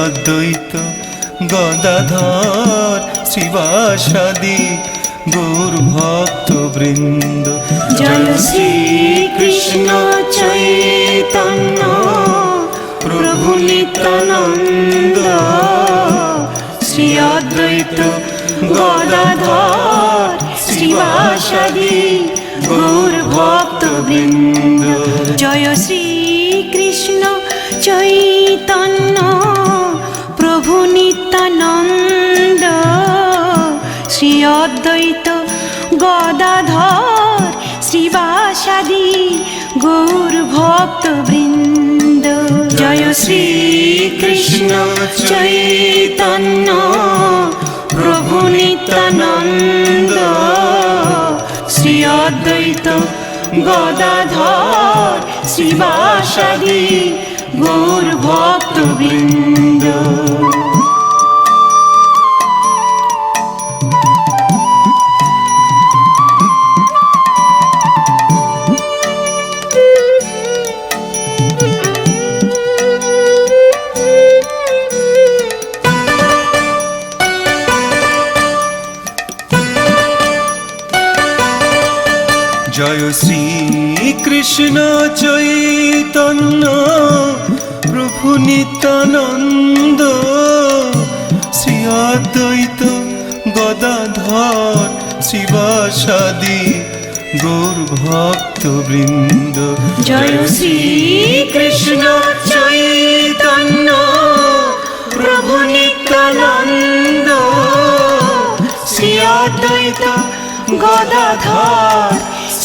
অদ্বৈত গদাধর শ্রীবাসাদি গৌর ভক্ত বৃন্দ জয় শ্রী কৃষ্ণ চৈতন্য প্রভু নিত্যানন্দ। শ্রী অদ্বৈত গদাধর শ্রীবাসাদি গৌর ভক্ত বৃন্দ জয় শ্রী অদ্বৈত গদাধর শ্রীবাসাদি গৌর ভক্ত বৃন্দ জয় শ্রী কৃষ্ণ চৈতন্য প্রভু নিত্যানন্দ। শ্রী অদ্বৈত গদাধর শ্রীবাসাদি গৌর ভক্ত কৃষ্ণ চৈতন্য, প্রভু নিত্যানন্দ, শ্রী অদ্বৈত গদাধর শিবাসাদি গৌর ভক্ত বৃন্দ জয় শ্রী কৃষ্ণ চৈতন্য, প্রভু নিত্যানন্দ, শ্রী অদ্বৈত গদাধর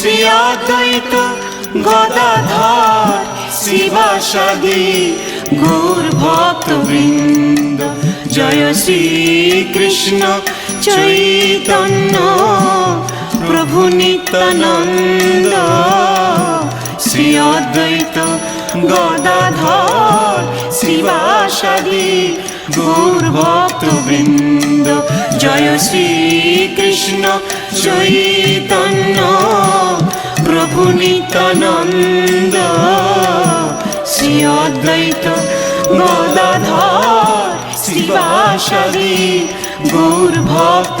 শ্রী অদ্বৈত গদাধর শিবাসাদি গৌর ভক্ত বৃন্দ জয় শ্রী কৃষ্ণ চৈতন্য প্রভু নিত্যানন্দ। শ্রী অদ্বৈত গদাধর শিবাসাদি গৌর ভক্ত জয় শ্রী চৈতন্য। নিত্যানন্দ শ্রী অদ্বৈত গদাধর শিবাসাদি গৌর ভক্ত